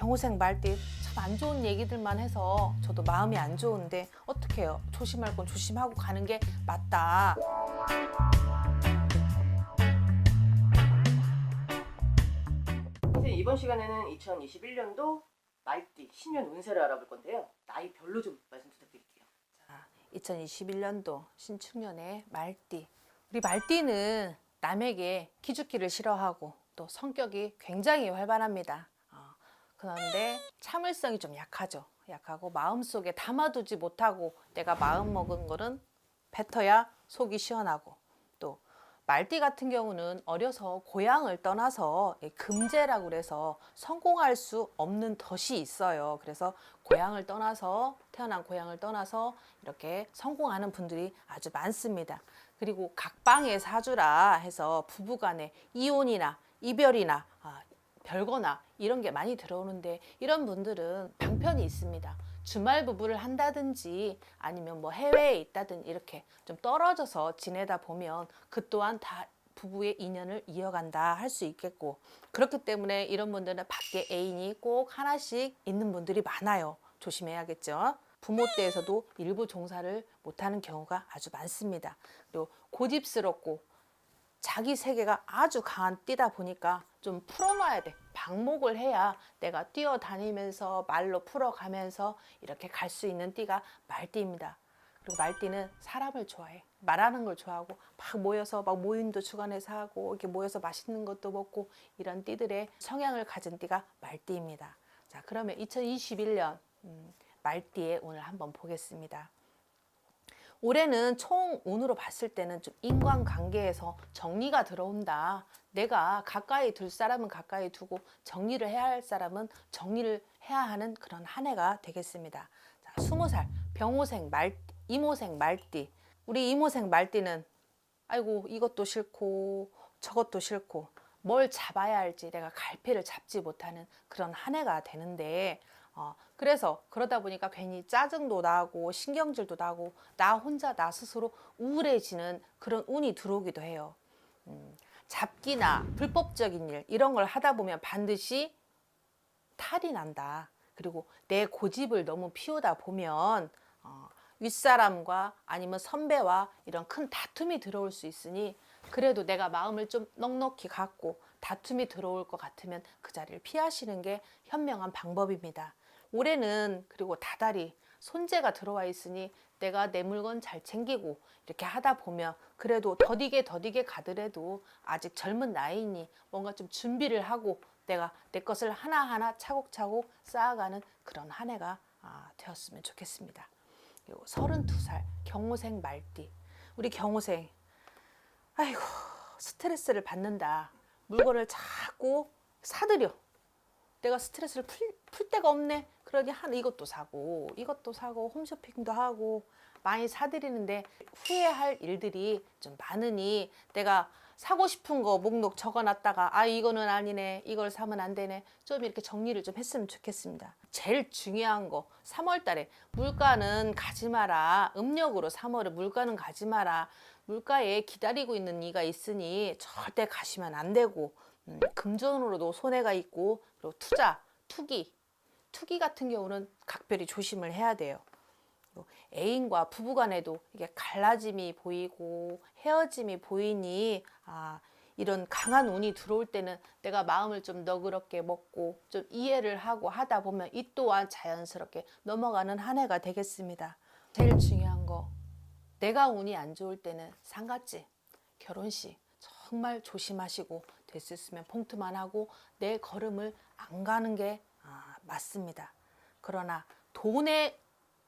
경호생 말띠 참 안 좋은 얘기들만 해서 저도 마음이 안 좋은데 어떻게 해요? 조심할 건 조심하고 가는 게 맞다. 선생님 이번 시간에는 2021년도 말띠 신년 운세를 알아볼 건데요. 나이별로 좀 말씀 부탁드릴게요. 자, 2021년도 신축년의 말띠. 우리 말띠는 남에게 기죽기를 싫어하고 또 성격이 굉장히 활발합니다. 어, 그런데 참을성이 좀 약하죠. 약하고 마음속에 담아두지 못하고 내가 마음 먹은 거는 뱉어야 속이 시원하고 또 말띠 같은 경우는 어려서 고향을 떠나서 이 금제라고 그래서 성공할 수 없는 덫이 있어요. 그래서 고향을 떠나서 태어난 고향을 떠나서 이렇게 성공하는 분들이 아주 많습니다. 그리고 각방의 사주라 해서 부부간에 이혼이나 이별이나 아, 별거나 이런 게 많이 들어오는데 이런 분들은 방편이 있습니다. 주말 부부를 한다든지 아니면 뭐 해외에 있다든 이렇게 좀 떨어져서 지내다 보면 그 또한 다 부부의 인연을 이어간다 할 수 있겠고 그렇기 때문에 이런 분들은 밖에 애인이 꼭 하나씩 있는 분들이 많아요. 조심해야겠죠. 부모 때에서도 일부 종사를 못하는 경우가 아주 많습니다. 그리고 고집스럽고 자기 세계가 아주 강한 띠다 보니까 좀 풀어놔야 돼. 방목을 해야 내가 뛰어다니면서 말로 풀어가면서 이렇게 갈 수 있는 띠가 말띠입니다. 그리고 말띠는 사람을 좋아해. 말하는 걸 좋아하고 막 모여서 막 모임도 주관해서 하고 이렇게 모여서 맛있는 것도 먹고 이런 띠들의 성향을 가진 띠가 말띠입니다. 자, 그러면 2021년 음, 말띠의 오늘 한번 보겠습니다. 올해는 총 운으로 봤을 때는 좀 인간관계에서 정리가 들어온다. 내가 가까이 둘 사람은 가까이 두고 정리를 해야 할 사람은 정리를 해야 하는 그런 한 해가 되겠습니다. 자, 스무 살 병호생 말 이모생 말띠. 우리 이모생 말띠는 아이고 이것도 싫고 저것도 싫고 뭘 잡아야 할지 내가 갈피를 잡지 못하는 그런 한 해가 되는데 어, 그래서 그러다 보니까 괜히 짜증도 나고 신경질도 나고 나 혼자 나 스스로 우울해지는 그런 운이 들어오기도 해요. 음, 잡기나 불법적인 일 이런 걸 하다 보면 반드시 탈이 난다. 그리고 내 고집을 너무 피우다 보면 어, 윗사람과 아니면 선배와 이런 큰 다툼이 들어올 수 있으니 그래도 내가 마음을 좀 넉넉히 갖고 다툼이 들어올 것 같으면 그 자리를 피하시는 게 현명한 방법입니다. 올해는 그리고 다달이 손재가 들어와 있으니 내가 내 물건 잘 챙기고 이렇게 하다 보면 그래도 더디게 더디게 가더라도 아직 젊은 나이니 뭔가 좀 준비를 하고 내가 내 것을 하나하나 차곡차곡 쌓아가는 그런 한 해가 아, 되었으면 좋겠습니다. 그리고 32살 경호생 말띠. 우리 경호생 아이고 스트레스를 받는다. 물건을 자꾸 사들여 내가 스트레스를 풀, 풀 데가 없네. 그러니 한 이것도 사고 이것도 사고 홈쇼핑도 하고 많이 사들이는데 후회할 일들이 좀 많으니 내가 사고 싶은 거 목록 적어놨다가 아 이거는 아니네. 이걸 사면 안 되네. 좀 이렇게 정리를 좀 했으면 좋겠습니다. 제일 중요한 거 3월 달에 물가는 가지 마라. 음력으로 3월에 물가는 가지 마라. 물가에 기다리고 있는 이가 있으니 절대 가시면 안 되고 음, 금전으로도 손해가 있고 그리고 투자 투기 투기 같은 경우는 각별히 조심을 해야 돼요 또 애인과 부부 간에도 이게 갈라짐이 보이고 헤어짐이 보이니 아 이런 강한 운이 들어올 때는 내가 마음을 좀 너그럽게 먹고 좀 이해를 하고 하다 보면 이 또한 자연스럽게 넘어가는 한 해가 되겠습니다. 제일 중요한 거 내가 운이 안 좋을 때는 상갓집, 결혼식 정말 조심하시고 있으면 봉투만 하고 내 걸음을 안 가는 게 아, 맞습니다. 그러나 돈에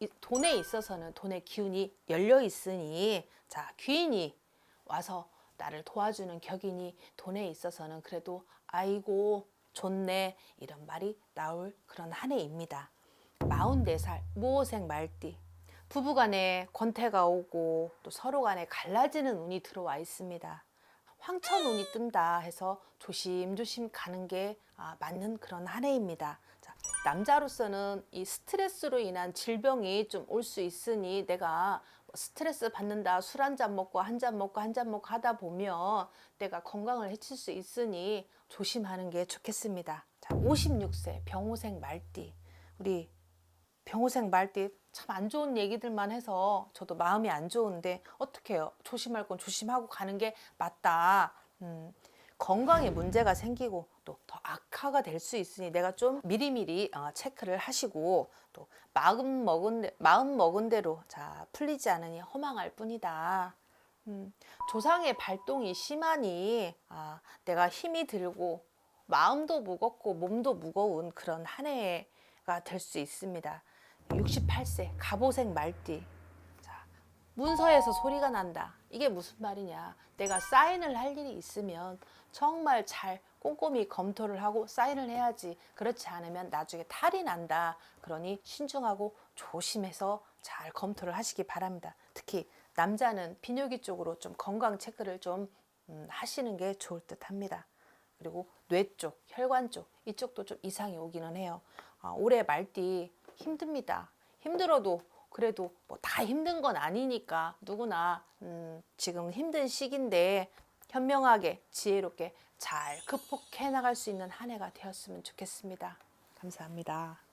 이- 돈에 있어서는 돈의 기운이 열려 있으니 자 귀인이 와서 나를 도와주는 격이니 돈에 있어서는 그래도 아이고 좋네 이런 말이 나올 그런 한 해입니다. 44살 무호생 말띠 부부간에 권태가 오고 또 서로 간에 갈라지는 운이 들어와 있습니다. 황천 운이 뜬다 해서 조심조심 가는 게 아, 맞는 그런 한 해입니다. 자, 남자로서는 이 스트레스로 인한 질병이 좀 올 수 있으니 내가 뭐 스트레스 받는다 술 한 잔 먹고 한 잔 먹고 한 잔 먹고 하다 보면 내가 건강을 해칠 수 있으니 조심하는 게 좋겠습니다. 자, 56세 병호생 말띠 우리 병호생 말띠 참 안 좋은 얘기들만 해서 저도 마음이 안 좋은데 어떡해요 조심할 건 조심하고 가는 게 맞다 음, 건강에 문제가 생기고 또 더 악화가 될 수 있으니 내가 좀 미리미리 어, 체크를 하시고 또 마음 먹은 대- 마음 먹은 대로 자 풀리지 않으니 허망할 뿐이다. 음, 조상의 발동이 심하니 아, 내가 힘이 들고 마음도 무겁고 몸도 무거운 그런 한 해가 될 수 있습니다. 68세 갑오색 말띠. 자, 문서에서 소리가 난다. 이게 무슨 말이냐? 내가 사인을 할 일이 있으면 정말 잘 꼼꼼히 검토를 하고 사인을 해야지. 그렇지 않으면 나중에 탈이 난다. 그러니 신중하고 조심해서 잘 검토를 하시기 바랍니다. 특히 남자는 비뇨기 쪽으로 좀 건강 체크를 좀 음, 하시는 게 좋을 듯 합니다. 그리고 뇌 쪽, 혈관 쪽 이쪽도 좀 이상이 오기는 해요. 아, 올해 말띠 힘듭니다. 힘들어도 그래도 뭐 다 힘든 건 아니니까 누구나 음, 지금 힘든 시기인데 현명하게 지혜롭게 잘 극복해 나갈 수 있는 한 해가 되었으면 좋겠습니다. 감사합니다.